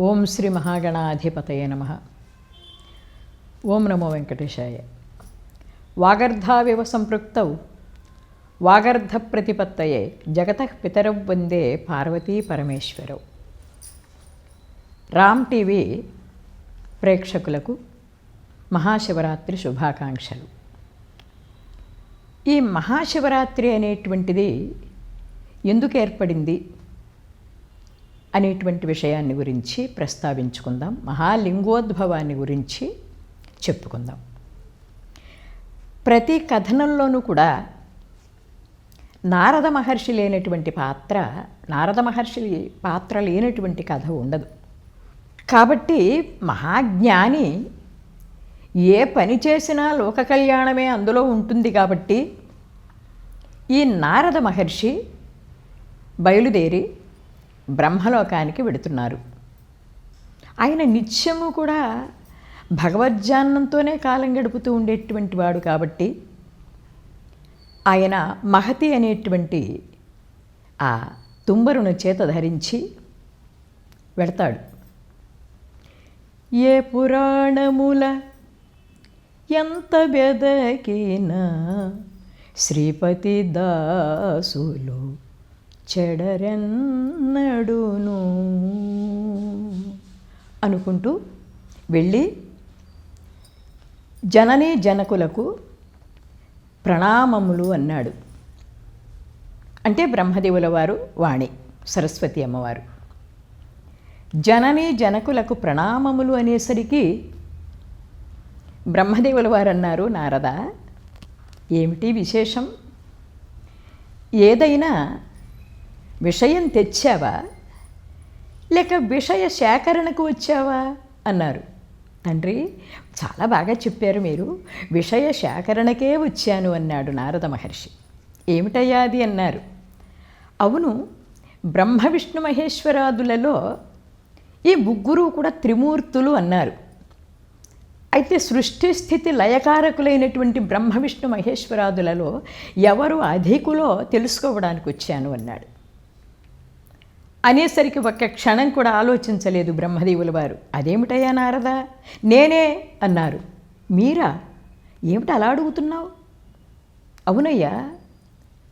ఓం శ్రీ మహాగణాధిపతయ నమ. ఓం నమో వెంకటేశాయ. వాగర్ధావివ సంపృక్తౌ. వాగర్ధ ప్రతిపత్తయే జగత పితరౌ వందే పార్వతీ పరమేశ్వరౌ. రామ్ టీవీ ప్రేక్షకులకు మహాశివరాత్రి శుభాకాంక్షలు. ఈ మహాశివరాత్రి అనేటువంటిది ఎందుకు ఏర్పడింది? అనేటువంటి విషయాన్ని గురించి ప్రస్తావించుకుందాం. మహాలింగోద్భవాన్ని గురించి చెప్పుకుందాం. ప్రతి కథనంలోనూ కూడా నారద మహర్షి లేనటువంటి పాత్ర నారద మహర్షి పాత్ర లేనటువంటి కథ ఉండదు. కాబట్టి మహాజ్ఞాని ఏ పని చేసినా లోక కళ్యాణమే అందులో ఉంటుంది కాబట్టి ఈ నారద మహర్షి బయలుదేరి బ్రహ్మలోకానికి వెడుతున్నారు. ఆయన నిత్యము కూడా భగవద్జానంతోనే కాలం గడుపుతూ ఉండేటువంటి వాడు కాబట్టి ఆయన మహతి అనేటువంటి ఆ తుంబరును చేత ధరించి వెడతాడు. ఏ పురాణముల ఎంత బెదకినా శ్రీపతి దాసులు చెడరెన్నడును అనుకుంటూ వెళ్ళి జననీ జనకులకు ప్రణామములు అన్నాడు. అంటే బ్రహ్మదేవుల వారు వాణి సరస్వతి అమ్మవారు. జననీ జనకులకు ప్రణామములు అనేసరికి బ్రహ్మదేవుల వారు అన్నారు నారద ఏమిటి విశేషం? ఏదైనా విషయం తెచ్చావా? లేక విషయ సేకరణకు వచ్చావా? అన్నారు. తండ్రి చాలా బాగా చెప్పారు మీరు. విషయ సేకరణకే వచ్చాను అన్నాడు నారద మహర్షి. ఏమిటయ్యా అది? అన్నారు. అవును బ్రహ్మ విష్ణు మహేశ్వరాదులలో ఈ ముగ్గురు కూడా త్రిమూర్తులు అన్నారు. అయితే సృష్టి స్థితి లయకారకులైనటువంటి బ్రహ్మ విష్ణు మహేశ్వరాదులలో ఎవరు అధికులో తెలుసుకోవడానికి వచ్చాను అన్నాడు. అనేసరికి ఒక్క క్షణం కూడా ఆలోచించలేదు బ్రహ్మదేవుల వారు. అదేమిటయ్యా నారదా? నేనే అన్నారు. మీరా? ఏమిటి అలా అడుగుతున్నావు? అవునయ్యా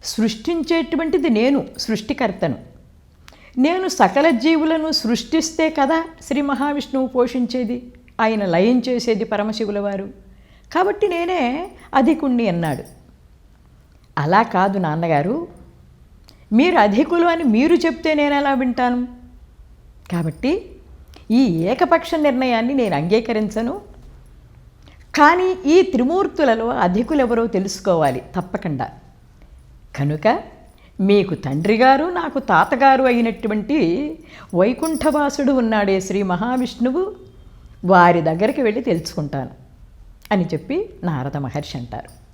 సృష్టించేటువంటిది నేను సృష్టికర్తను. నేను సకల జీవులను సృష్టిస్తే కదా శ్రీ మహావిష్ణువు పోషించేది? ఆయన లయం చేసేది పరమశివుల వారు. కాబట్టి నేనే అధికుణ్ణి అన్నాడు. అలా కాదు నాన్నగారు. మీరు అధికులు అని మీరు చెప్తే నేను ఎలా వింటాను? కాబట్టి ఈ ఏకపక్ష నిర్ణయాన్ని నేను అంగీకరించను. కానీ ఈ త్రిమూర్తులలో అధికులెవరో తెలుసుకోవాలి తప్పకుండా. కనుక మీకు తండ్రి గారు నాకు తాతగారు అయినటువంటి వైకుంఠవాసుడు ఉన్నాడే శ్రీ మహావిష్ణువు వారి దగ్గరికి వెళ్ళి తెలుసుకుంటాను అని చెప్పి నారద మహర్షి అంటారు.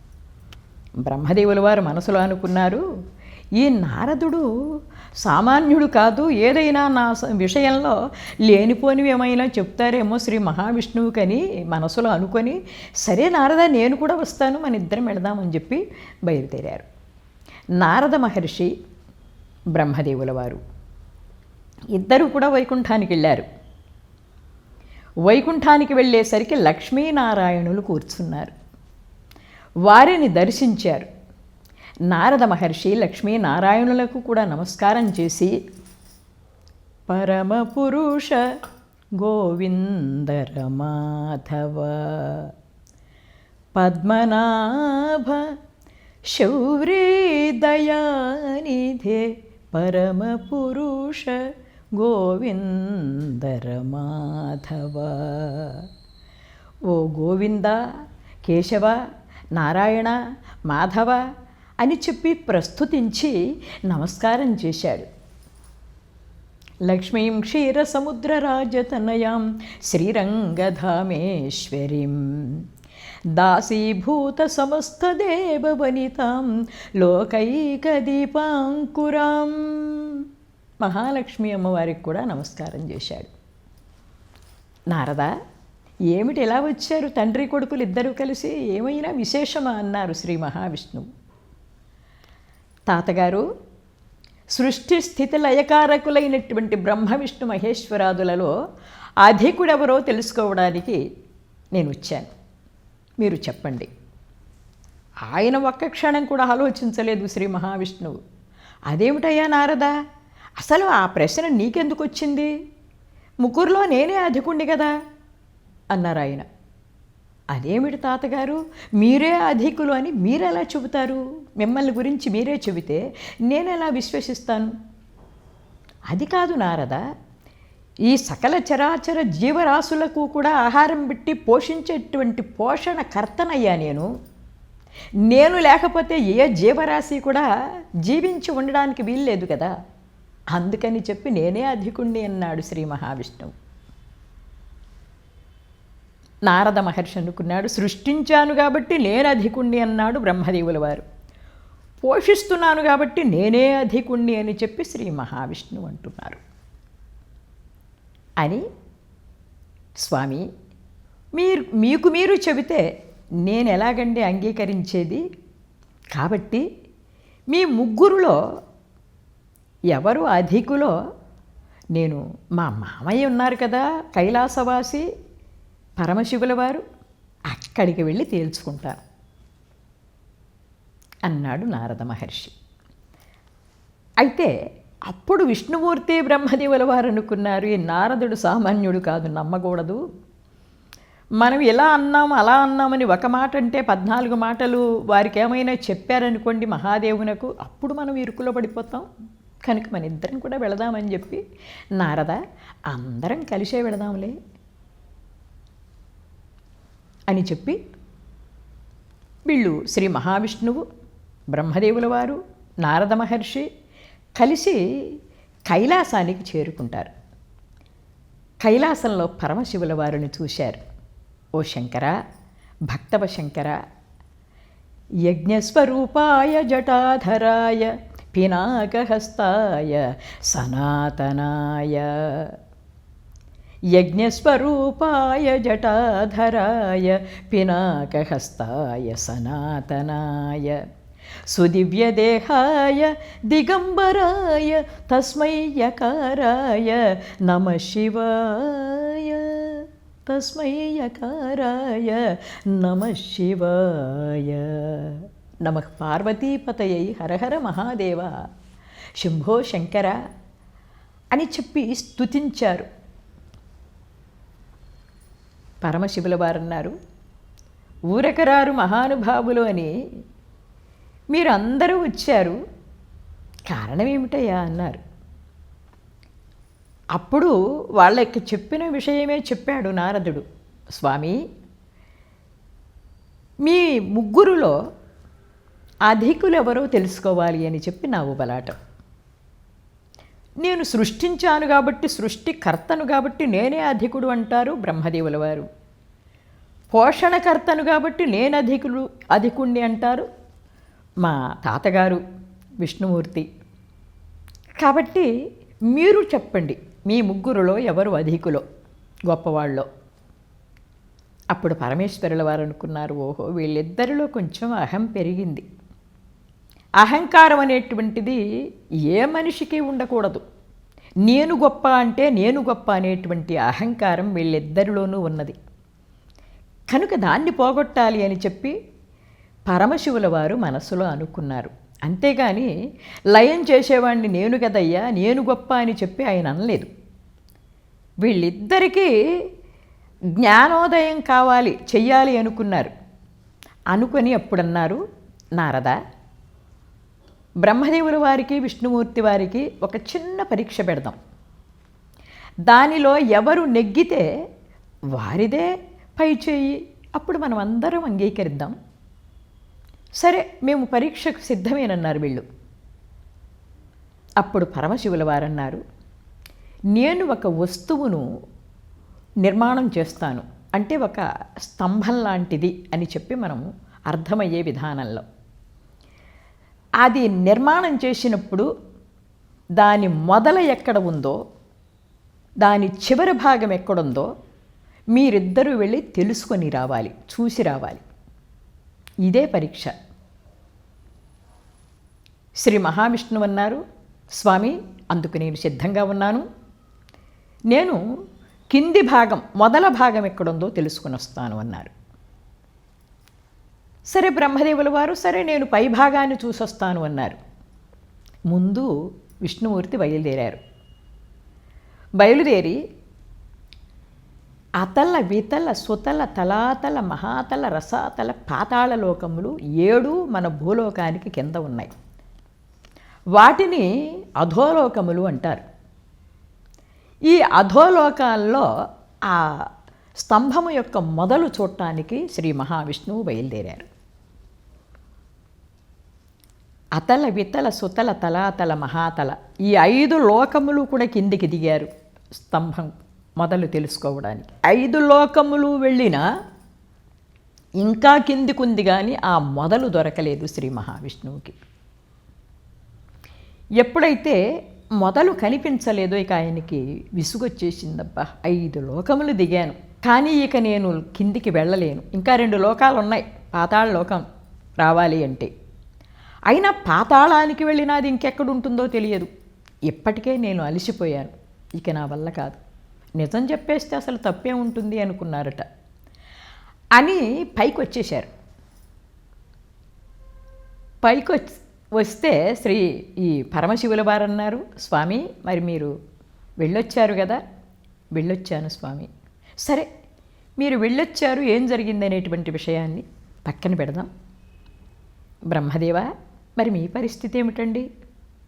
బ్రహ్మదేవుల వారు మనసులో అనుకున్నారు ఈ నారదుడు సామాన్యుడు కాదు ఏదైనా నా విషయంలో లేనిపోనివి ఏమైనా చెప్తారేమో శ్రీ మహావిష్ణువుకని మనసులో అనుకొని సరే నారద నేను కూడా వస్తాను మన ఇద్దరం వెళదామని చెప్పి బయలుదేరారు. నారద మహర్షి బ్రహ్మదేవుల వారు ఇద్దరు కూడా వైకుంఠానికి వెళ్ళారు. వైకుంఠానికి వెళ్ళేసరికి లక్ష్మీనారాయణులు కూర్చున్నారు. వారిని దర్శించారు. నారద మహర్షి లక్ష్మీనారాయణులకు కూడా నమస్కారం చేసి పరమపురుష గోవిందర మాధవ పద్మనాభ శౌరీదయానిధే పరమపురుష గోవిందరమాధవ ఓ గోవింద కేశవ నారాయణ మాధవ అని చెప్పి ప్రస్తుతించి నమస్కారం చేశాడు. లక్ష్మీం క్షీరసముద్రరాజతనయాం శ్రీరంగధామేశ్వరీం. దాసీభూత సమస్తదేవవనితాం లోకైకదీపాంకురాం. మహాలక్ష్మి అమ్మవారికి కూడా నమస్కారం చేశాడు. నారద ఏమిటి ఎలా వచ్చారు? తండ్రి కొడుకులు ఇద్దరూ కలిసి ఏమైనా విశేషమా? అన్నారు శ్రీ మహావిష్ణువు. తాతగారు సృష్టి స్థితి లయకారకులైనటువంటి బ్రహ్మ విష్ణు మహేశ్వరాదులలో అధికుడెవరో తెలుసుకోవడానికి నేను వచ్చాను. మీరు చెప్పండి. ఆయన ఒక్క క్షణం కూడా ఆలోచించలేదు శ్రీ మహావిష్ణువు. అదేమిటయ్యా నారదా? అసలు ఆ ప్రశ్న నీకెందుకు వచ్చింది? ముగ్గురులో నేనే అధికుండి కదా? అన్నారు ఆయన అదేమిటి తాతగారు? మీరే అధికులు అని మీరెలా చెబుతారు? మిమ్మల్ని గురించి మీరే చెబితే నేనెలా విశ్వసిస్తాను? అది కాదు నారద ఈ సకల చరాచర జీవరాశులకు కూడా ఆహారం పెట్టి పోషించేటువంటి పోషణ కర్తనయ్యా నేను. నేను లేకపోతే ఏ జీవరాశి కూడా జీవించి ఉండడానికి వీల్లేదు కదా. అందుకని చెప్పి నేనే అధికుణ్ణి అన్నాడు శ్రీ మహావిష్ణువు. నారద మహర్షి అనుకున్నాడు సృష్టించాను కాబట్టి నేను అధికుణ్ణి అన్నాడు బ్రహ్మదేవుల వారు. పోషిస్తున్నాను కాబట్టి నేనే అధికుణ్ణి అని చెప్పి శ్రీ మహావిష్ణువు అంటున్నారు. అని స్వామి మీరు మీకు మీరు చెబితే నేను ఎలాగండి అంగీకరించేది? కాబట్టి మీ ముగ్గురులో ఎవరు అధికులో? నేను మా మామయ్య ఉన్నారు కదా కైలాసవాసి పరమశివుల వారు అక్కడికి వెళ్ళి తేల్చుకుంటారు అన్నాడు నారద మహర్షి. అయితే అప్పుడు విష్ణుమూర్తి బ్రహ్మదేవుల వారు అనుకున్నారు ఈ నారదుడు సామాన్యుడు కాదు నమ్మకూడదు. మనం ఇలా అన్నాం అలా అన్నామని ఒక మాట అంటే పద్నాలుగు మాటలు వారికి ఏమైనా చెప్పారనుకోండి మహాదేవునకు అప్పుడు మనం ఇరుకులో పడిపోతాం. కనుక మన ఇద్దరం కూడా వెళదామని చెప్పి నారద అందరం కలిసే వెళదాంలే. అని చెప్పి వీళ్ళు శ్రీ మహావిష్ణువు బ్రహ్మదేవుల వారు నారద మహర్షి కలిసి కైలాసానికి చేరుకుంటారు. కైలాసంలో పరమశివుల వారిని చూశారు. ఓ శంకర భక్తవ శంకర యజ్ఞస్వరూపాయ జటాధరాయ పినాకహస్తాయ సనాతనాయ యజ్ఞస్వరూపాయ జటాధరాయ పినాకహస్తాయ సనాతనాయ. సుదివ్యదేహాయ దిగంబరాయ తస్మై యకారాయ నమ శివాయ. తస్మై యకారాయ నమ శివాయ. నమ పార్వతీపతయై హరహర మహాదేవ. శంభో శంకర అని చెప్పి స్తుతించారు. పరమశివుల వారన్నారు. ఊరకరారు మహానుభావులు అని మీరు అందరూ వచ్చారు. కారణం ఏమిటయ్యా అన్నారు. అప్పుడు వాళ్ళకి చెప్పిన విషయమే చెప్పాడు నారదుడు. స్వామి మీ ముగ్గురులో అధికులు ఎవరో తెలుసుకోవాలి అని చెప్పి నా ఉబలాటం నేను సృష్టించాను కాబట్టి సృష్టికర్తను కాబట్టి నేనే అధికుడు అంటారు బ్రహ్మదేవుల వారు. పోషణకర్తను కాబట్టి నేను అధికుడు అధికుణ్ణి అంటారు మా తాతగారు విష్ణుమూర్తి. కాబట్టి మీరు చెప్పండి మీ ముగ్గురులో ఎవరు అధికులో గొప్పవాళ్ళో? అప్పుడు పరమేశ్వరుల వారు అనుకున్నారు ఓహో వీళ్ళిద్దరిలో కొంచెం అహం పెరిగింది. అహంకారం అనేటువంటిది ఏ మనిషికి ఉండకూడదు. నేను గొప్ప అంటే నేను గొప్ప అనేటువంటి అహంకారం వీళ్ళిద్దరిలోనూ ఉన్నది. కనుక దాన్ని పోగొట్టాలి అని చెప్పి పరమశివుల వారు మనసులో అనుకున్నారు. అంతేగాని లయం చేసేవాడిని నేను కదయ్యా నేను గొప్ప అని చెప్పి ఆయన అనలేదు. వీళ్ళిద్దరికీ జ్ఞానోదయం కావాలి చెయ్యాలి అనుకున్నారు. అనుకొని అప్పుడన్నారు నారదా బ్రహ్మదేవుల వారికి విష్ణుమూర్తి వారికి ఒక చిన్న పరీక్ష పెడదాం. దానిలో ఎవరు నెగ్గితే వారిదే పై చేయి. అప్పుడు మనం అందరం అంగీకరిద్దాం. సరే మేము పరీక్షకు సిద్ధమేనన్నారు వీళ్ళు. అప్పుడు పరమశివుల వారన్నారు నేను ఒక వస్తువును నిర్మాణం చేస్తాను. అంటే ఒక స్తంభం లాంటిది అని చెప్పి మనము అర్థమయ్యే విధానంలో. అది నిర్మాణం చేసినప్పుడు దాని మొదల ఎక్కడ ఉందో దాని చివరి భాగం ఎక్కడుందో మీరిద్దరూ వెళ్ళి తెలుసుకొని రావాలి చూసి రావాలి. ఇదే పరీక్ష. శ్రీ మహావిష్ణువు అన్నారు స్వామి అందుకు నేను సిద్ధంగా ఉన్నాను. నేను కింది భాగం మొదల భాగం ఎక్కడుందో తెలుసుకుని వస్తాను అన్నారు. సరే బ్రహ్మదేవుల వారు సరే నేను పై భాగాన్ని చూసొస్తాను అన్నారు. ముందు విష్ణుమూర్తి బయలుదేరారు. బయలుదేరి అతల వితల సుతల తలాతల మహాతల రసాతల పాతాళ లోకములు ఏడు మన భూలోకానికి కింద ఉన్నాయి. వాటిని అధోలోకములు అంటారు. ఈ అధోలోకాల్లో ఆ స్తంభము యొక్క మొదలు చూడటానికి శ్రీ మహావిష్ణువు బయలుదేరారు. అతల వితల సుతల తలాతల మహాతల. ఈ ఐదు లోకములు కూడా కిందికి దిగారు స్తంభం మొదలు తెలుసుకోవడానికి. ఐదు లోకములు వెళ్ళినా ఇంకా కిందికుంది కానీ ఆ మొదలు దొరకలేదు శ్రీ మహావిష్ణువుకి. ఎప్పుడైతే మొదలు కనిపించలేదో ఇక ఆయనకి విసుగొచ్చేసిందబ్బా. ఐదు లోకములు దిగాను. కానీ ఇక నేను కిందికి వెళ్ళలేను. ఇంకా రెండు లోకాలు ఉన్నాయి పాతాళ లోకం రావాలి అంటే. అయినా పాతాళానికి వెళ్ళినది ఇంకెక్కడుంటుందో తెలియదు. ఇప్పటికే నేను అలసిపోయాను. ఇక నా వల్ల కాదు. నిజం చెప్పేస్తే అసలు తప్పే ఉంటుంది అనుకున్నారట. అని పైకి వచ్చేశారు పైకి వచ్చి వస్తే శ్రీ ఈ పరమశివుల వారు అన్నారు స్వామి మరి మీరు వెళ్ళొచ్చారు కదా? వెళ్ళొచ్చాను స్వామి. సరే మీరు వెళ్ళొచ్చారు ఏం జరిగింది అనేటువంటి విషయాన్ని పక్కన పెడదాం. బ్రహ్మదేవ మరి మీ పరిస్థితి ఏమిటండి?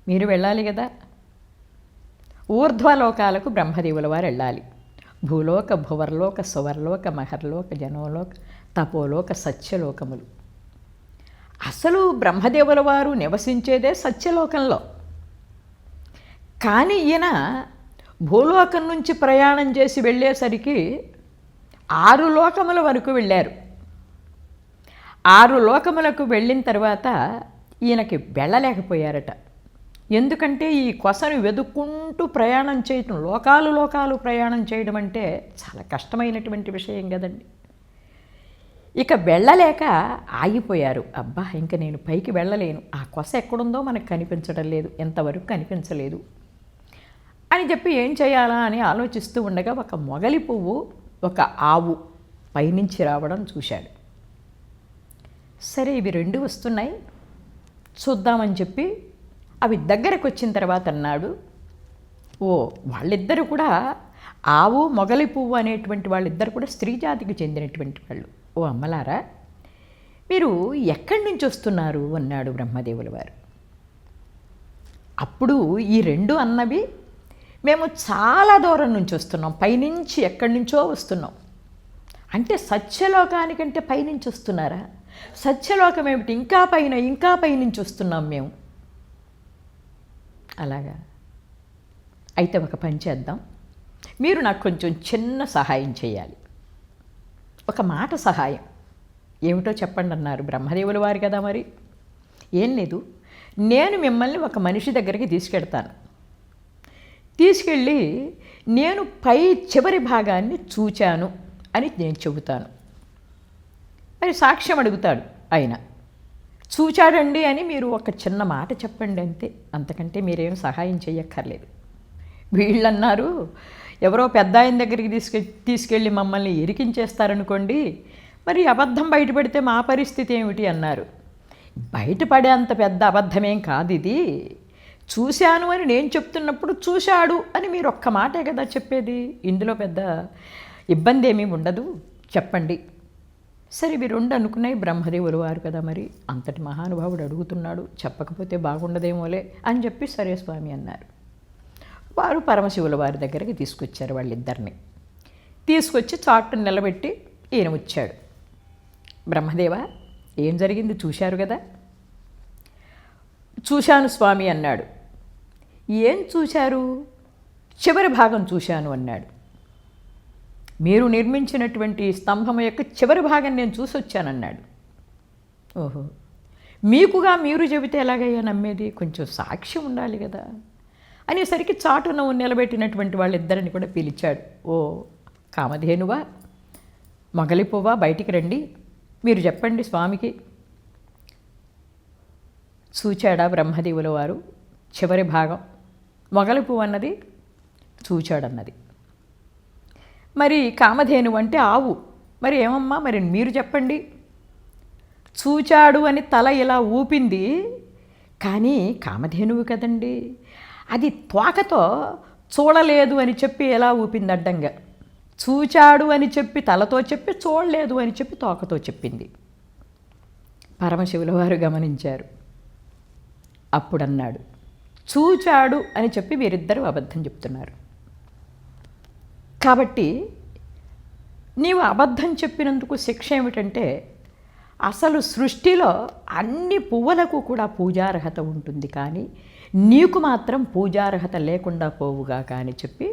మీరు వెళ్ళాలి కదా? ఊర్ధ్వలోకాలకు బ్రహ్మదేవుల వారు వెళ్ళాలి. భూలోక భువర్లోక సువర్లోక మహర్లోక జనోలోక తపోలోక సత్యలోకములు. అసలు బ్రహ్మదేవుల వారు నివసించేదే సత్యలోకంలో. కానీ ఈయన భూలోకం నుంచి ప్రయాణం చేసి వెళ్ళేసరికి ఆరు లోకముల వరకు వెళ్ళారు. ఆరు లోకములకు వెళ్ళిన తర్వాత ఈయనకి వెళ్ళలేకపోయారట. ఎందుకంటే ఈ కొసను వెదుక్కుంటూ ప్రయాణం చేయటం లోకాలు లోకాలు ప్రయాణం చేయడం అంటే చాలా కష్టమైనటువంటి విషయం కదండి. ఇక వెళ్ళలేక ఆగిపోయారు. అబ్బా ఇంక నేను పైకి వెళ్ళలేను. ఆ కొస ఎక్కడుందో మనకు కనిపించడం లేదు. ఎంతవరకు కనిపించలేదు. అని చెప్పి ఏం చేయాలా అని ఆలోచిస్తూ ఉండగా ఒక మొగలి పువ్వు ఒక ఆవు పైనుంచి రావడం చూశాడు. సరే ఇవి రెండు వస్తున్నాయి. చూద్దామని చెప్పి అవి దగ్గరకు వచ్చిన తర్వాత అన్నాడు ఓ వాళ్ళిద్దరూ కూడా ఆవు మొగలి పువ్వు అనేటువంటి వాళ్ళిద్దరు కూడా స్త్రీ జాతికి చెందినటువంటి వాళ్ళు. ఓ అమ్మలారా మీరు ఎక్కడి నుంచి వస్తున్నారు? అన్నాడు బ్రహ్మదేవుల వారు. అప్పుడు ఈ రెండు అన్నవి మేము చాలా దూరం నుంచి వస్తున్నాం పైనుంచి ఎక్కడి నుంచో వస్తున్నాం. అంటే సత్యలోకానికంటే పైనుంచి వస్తున్నారా? సత్యలోకం ఏమిటి? ఇంకా పైన ఇంకా పైనుంచి వస్తున్నాం మేము. అలాగా. అయితే ఒక పని చేద్దాం. మీరు నాకు కొంచెం చిన్న సహాయం చేయాలి. ఒక మాట సహాయం. ఏమిటో చెప్పండి అన్నారు బ్రహ్మదేవుల వారు కదా మరి. ఏం లేదు. నేను మిమ్మల్ని ఒక మనిషి దగ్గరికి తీసుకెడతాను. తీసుకెళ్ళి నేను పై చివరి భాగాన్ని చూచాను అని నేను చెబుతాను. మరి సాక్ష్యం అడుగుతాడు ఆయన. చూచాడండి అని మీరు ఒక చిన్న మాట చెప్పండి అంతే. అంతకంటే మీరేం సహాయం చేయక్కర్లేదు వీళ్ళన్నారు ఎవరో పెద్ద ఆయన దగ్గరికి తీసుకె తీసుకెళ్ళి మమ్మల్ని ఇరికించేస్తారనుకోండి మరి అబద్ధం బయటపడితే మా పరిస్థితి ఏమిటి అన్నారు. బయటపడే అంత పెద్ద అబద్ధమేం కాదు ఇది చూశాను అని నేను చెప్తున్నప్పుడు చూశాడు అని మీరు ఒక్క మాటే కదా చెప్పేది. ఇందులో పెద్ద ఇబ్బంది ఏమీ ఉండదు. చెప్పండి. సరే ఇవి రెండు అనుకున్నాయి బ్రహ్మదేవులు వారు కదా మరి? అంతటి మహానుభావుడు అడుగుతున్నాడు చెప్పకపోతే బాగుండదేమోలే అని చెప్పి సరే స్వామి అన్నారు. వారు పరమశివుల వారి దగ్గరికి తీసుకొచ్చారు వాళ్ళిద్దరిని. తీసుకొచ్చి చాటును నిలబెట్టి ఈయన వచ్చాడు. బ్రహ్మదేవ ఏం జరిగింది చూశారు కదా? చూశాను స్వామి అన్నాడు. ఏం చూశారు? చివరి భాగం చూశాను అన్నాడు. మీరు నిర్మించినటువంటి స్తంభం యొక్క చివరి భాగం నేను చూసి వచ్చానన్నాడు. ఓహో. మీకుగా మీరు చెబితే ఎలాగయ్యా నమ్మేది? కొంచెం సాక్ష్యం ఉండాలి కదా. అనేసరికి చాటున నిలబెట్టినటువంటి వాళ్ళిద్దరిని కూడా పిలిచాడు. ఓ కామధేనువా? మగలిపోవా? బయటికి రండి. మీరు చెప్పండి స్వామికి. చూచాడా బ్రహ్మదేవుల వారు? చివరి భాగం. మొగలి పువ్వు అన్నది చూచాడన్నది. మరి కామధేను అంటే ఆవు. మరి ఏమమ్మా? మరి మీరు చెప్పండి. చూచాడు అని తల ఇలా ఊపింది. కానీ కామధేనువు కదండి. అది తోకతో చూడలేదు అని చెప్పి ఎలా ఊపింది అడ్డంగా? చూచాడు అని చెప్పి తలతో చెప్పి చూడలేదు అని చెప్పి తోకతో చెప్పింది. పరమశివుల వారు గమనించారు. అప్పుడన్నాడు చూచాడు అని చెప్పి వీరిద్దరూ అబద్ధం చెప్తున్నారు. కాబట్టి నీవు అబద్ధం చెప్పినందుకు శిక్ష ఏమిటంటే అసలు సృష్టిలో అన్ని పువ్వులకు కూడా పూజార్హత ఉంటుంది కానీ నీకు మాత్రం పూజార్హత లేకుండా పోవుగా కానీ చెప్పి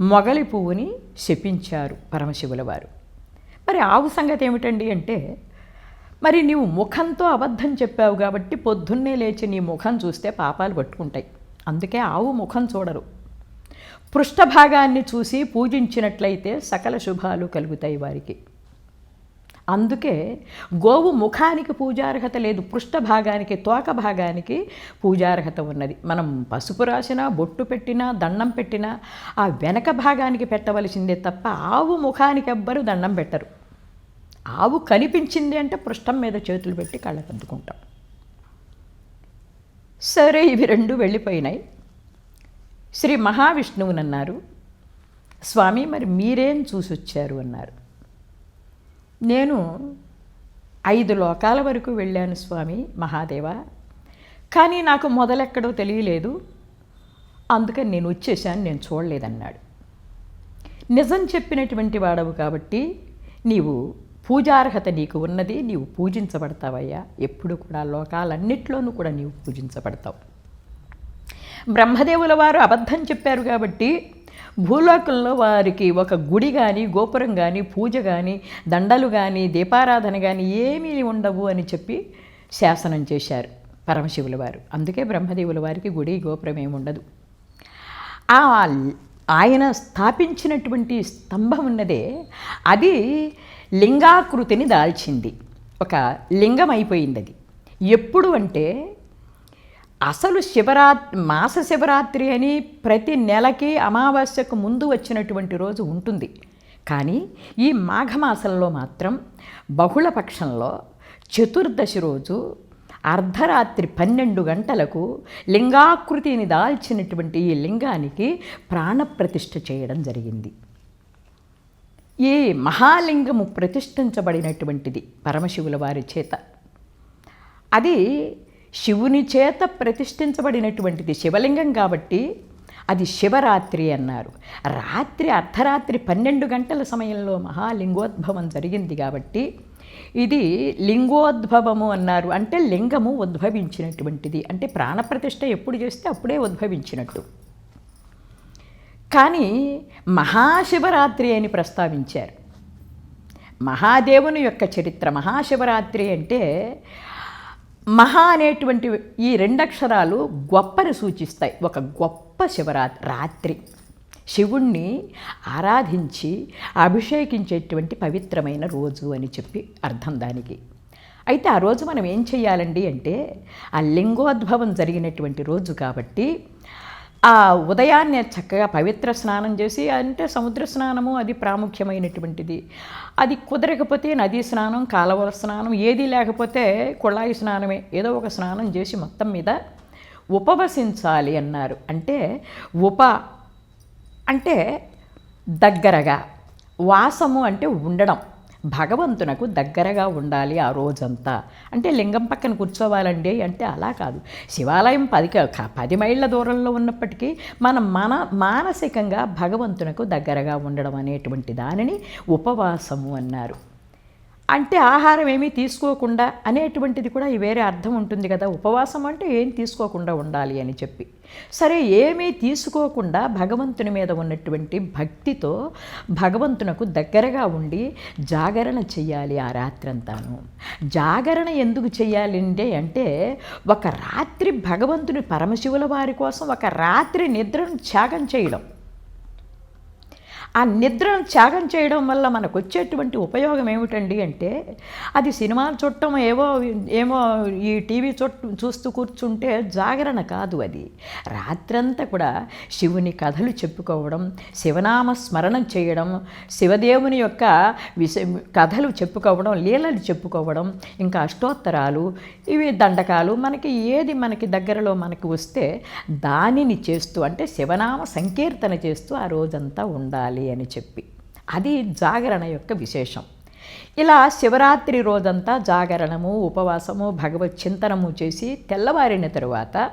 మొగలి పువ్వుని శపించారు పరమశివుల వారు. మరి ఆవు సంగతి ఏమిటండి అంటే మరి నీవు ముఖంతో అబద్ధం చెప్పావు కాబట్టి పొద్దున్నే లేచి నీ ముఖం చూస్తే పాపాలు పట్టుకుంటాయి. అందుకే ఆవు ముఖం చూడరు. పృష్ఠభాగాన్ని చూసి పూజించినట్లయితే సకల శుభాలు కలుగుతాయి వారికి. అందుకే గోవు ముఖానికి పూజార్హత లేదు పృష్ఠభాగానికి తోక భాగానికి పూజార్హత ఉన్నది. మనం పసుపు రాసినా బొట్టు పెట్టినా దండం పెట్టినా ఆ వెనక భాగానికి పెట్టవలసిందే తప్ప ఆవు ముఖానికి ఎవ్వరూ దండం పెట్టరు. ఆవు కనిపించింది అంటే పృష్ఠం మీద చేతులు పెట్టి కళ్ళకద్దుకుంటాం సరే ఇవి రెండు వెళ్ళిపోయినాయి. శ్రీ మహావిష్ణువునన్నారు స్వామి మరి మీరేం చూసొచ్చారు? అన్నారు. నేను ఐదు లోకాల వరకు వెళ్ళాను స్వామి మహాదేవ. కానీ నాకు మొదలెక్కడో తెలియలేదు. అందుకని నేను వచ్చేసాను నేను చూడలేదన్నాడు. నిజం చెప్పినటువంటి వాడవు కాబట్టి నీవు పూజార్హత నీకు ఉన్నది నీవు పూజించబడతావయ్యా. ఎప్పుడు కూడా లోకాలన్నిట్లోనూ కూడా నీవు పూజించబడతావు. బ్రహ్మదేవుల వారు అబద్ధం చెప్పారు కాబట్టి భూలోకంలో వారికి ఒక గుడి కానీ గోపురం కానీ పూజ కానీ దండలు కానీ దీపారాధన కానీ ఏమీ ఉండవు అని చెప్పి శాసనం చేశారు పరమశివుల వారు. అందుకే బ్రహ్మదేవుల వారికి గుడి గోపురం ఏముండదు ఉండదు. ఆ ఆయన స్థాపించినటువంటి స్తంభం ఉన్నదే అది లింగాకృతిని దాల్చింది. ఒక లింగం అయిపోయింది అది. ఎప్పుడు అంటే అసలు శివరాత్రి మాస శివరాత్రి అని ప్రతి నెలకి అమావాస్యకు ముందు వచ్చినటువంటి రోజు ఉంటుంది. కానీ ఈ మాఘమాసంలో మాత్రం బహుళపక్షంలో చతుర్దశి రోజు అర్ధరాత్రి పన్నెండు గంటలకు లింగాకృతిని దాల్చినటువంటి ఈ లింగానికి ప్రాణప్రతిష్ఠ చేయడం జరిగింది. ఈ మహాలింగము ప్రతిష్ఠించబడినటువంటిది పరమశివుల వారి చేత. అది శివుని చేత ప్రతిష్ఠించబడినటువంటిది శివలింగం కాబట్టి అది శివరాత్రి అన్నారు. రాత్రి అర్ధరాత్రి పన్నెండు గంటల సమయంలో మహాలింగోద్భవం జరిగింది కాబట్టి ఇది లింగోద్భవము అన్నారు. అంటే లింగము ఉద్భవించినటువంటిది. అంటే ప్రాణప్రతిష్ఠ ఎప్పుడు చేస్తే అప్పుడే ఉద్భవించినట్టు. కానీ మహాశివరాత్రి అని ప్రస్తావించారు. మహాదేవుని యొక్క చరిత్ర మహాశివరాత్రి అంటే మహా అనేటువంటి ఈ రెండక్షరాలు గొప్పని సూచిస్తాయి. ఒక గొప్ప శివరాత్రి రాత్రి. శివుణ్ణి ఆరాధించి అభిషేకించేటువంటి పవిత్రమైన రోజు అని చెప్పి అర్థం దానికి. అయితే ఆ రోజు మనం ఏం చేయాలండి అంటే ఆ లింగోద్భవం జరిగినటువంటి రోజు కాబట్టి ఆ ఉదయాన్నే చక్కగా పవిత్ర స్నానం చేసి అంటే సముద్ర స్నానము అది ప్రాముఖ్యమైనటువంటిది. అది కుదరకపోతే నదీ స్నానం కాలవల స్నానం ఏది లేకపోతే కుళాయి స్నానమే ఏదో ఒక స్నానం చేసి మొత్తం మీద ఉపవసించాలి అన్నారు. అంటే ఉప అంటే దగ్గరగా వాసము అంటే ఉండడం. భగవంతునకు దగ్గరగా ఉండాలి ఆ రోజంతా. అంటే లింగం పక్కన కూర్చోవాలండి అంటే అలా కాదు. శివాలయం పది క- పది మైళ్ళ దూరంలో ఉన్నప్పటికీ మనం మన మానసికంగా భగవంతునకు దగ్గరగా ఉండడం అనేటువంటి దానిని ఉపవాసము అన్నారు. అంటే ఆహారం ఏమీ తీసుకోకుండా అనేటువంటిది కూడా ఈ వేరే అర్థం ఉంటుంది కదా. ఉపవాసం అంటే ఏం తీసుకోకుండా ఉండాలి అని చెప్పి. సరే ఏమీ తీసుకోకుండా భగవంతుని మీద ఉన్నటువంటి భక్తితో భగవంతునకు దగ్గరగా ఉండి జాగరణ చెయ్యాలి ఆ రాత్రంతాను. జాగరణ ఎందుకు చెయ్యాలంటే అంటే ఒక రాత్రి భగవంతుని పరమశివుల వారి కోసం ఒక రాత్రి నిద్రను త్యాగం చేయడం. ఆ నిద్రను త్యాగం చేయడం వల్ల మనకు వచ్చేటువంటి ఉపయోగం ఏమిటండి అంటే అది సినిమాలు చూడటం ఏవో ఏమో ఈ టీవీ చూ చూస్తూ కూర్చుంటే జాగరణ కాదు అది. రాత్రంతా కూడా శివుని కథలు చెప్పుకోవడం శివనామ స్మరణం చేయడం శివదేవుని యొక్క విష కథలు చెప్పుకోవడం లీలలు చెప్పుకోవడం ఇంకా అష్టోత్తరాలు ఇవి దండకాలు మనకి ఏది మనకి దగ్గరలో మనకి వస్తే దానిని చేస్తూ అంటే శివనామ సంకీర్తన చేస్తూ ఆ రోజంతా ఉండాలి. అని చెప్పి. అది జాగరణ యొక్క విశేషం. ఇలా శివరాత్రి రోజంతా జాగరణము ఉపవాసము భగవత్ చింతనము చేసి తెల్లవారిన తరువాత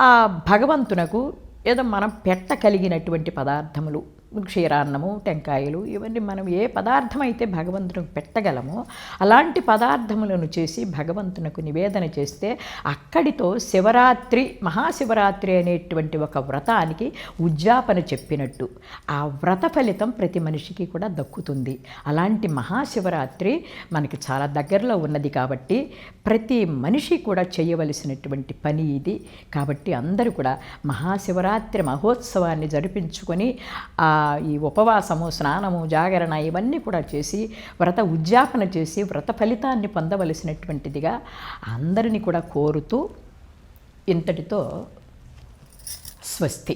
ఆ భగవంతునకు ఏదో మనం పెట్ట కలిగినటువంటి పదార్థములు క్షీరాన్నము టెంకాయలు ఇవన్నీ మనం ఏ పదార్థం అయితే భగవంతునికి పెట్టగలమో అలాంటి పదార్థములను చేసి భగవంతునకు నివేదన చేస్తే అక్కడితో శివరాత్రి మహాశివరాత్రి అనేటువంటి ఒక వ్రతానికి ఉద్యాపన చెప్పినట్టు. ఆ వ్రత ఫలితం ప్రతి మనిషికి కూడా దక్కుతుంది. అలాంటి మహాశివరాత్రి మనకి చాలా దగ్గరలో ఉన్నది కాబట్టి ప్రతి మనిషి కూడా చేయవలసినటువంటి పని ఇది. కాబట్టి అందరూ కూడా మహాశివరాత్రి మహోత్సవాన్ని జరిపించుకొని ఆ ఈ ఉపవాసము స్నానము జాగరణ ఇవన్నీ కూడా చేసి వ్రత ఉద్యాపన చేసి వ్రత ఫలితాన్ని పొందవలసినటువంటిదిగా అందరినీ కూడా కోరుతూ ఇంతటితో స్వస్తి.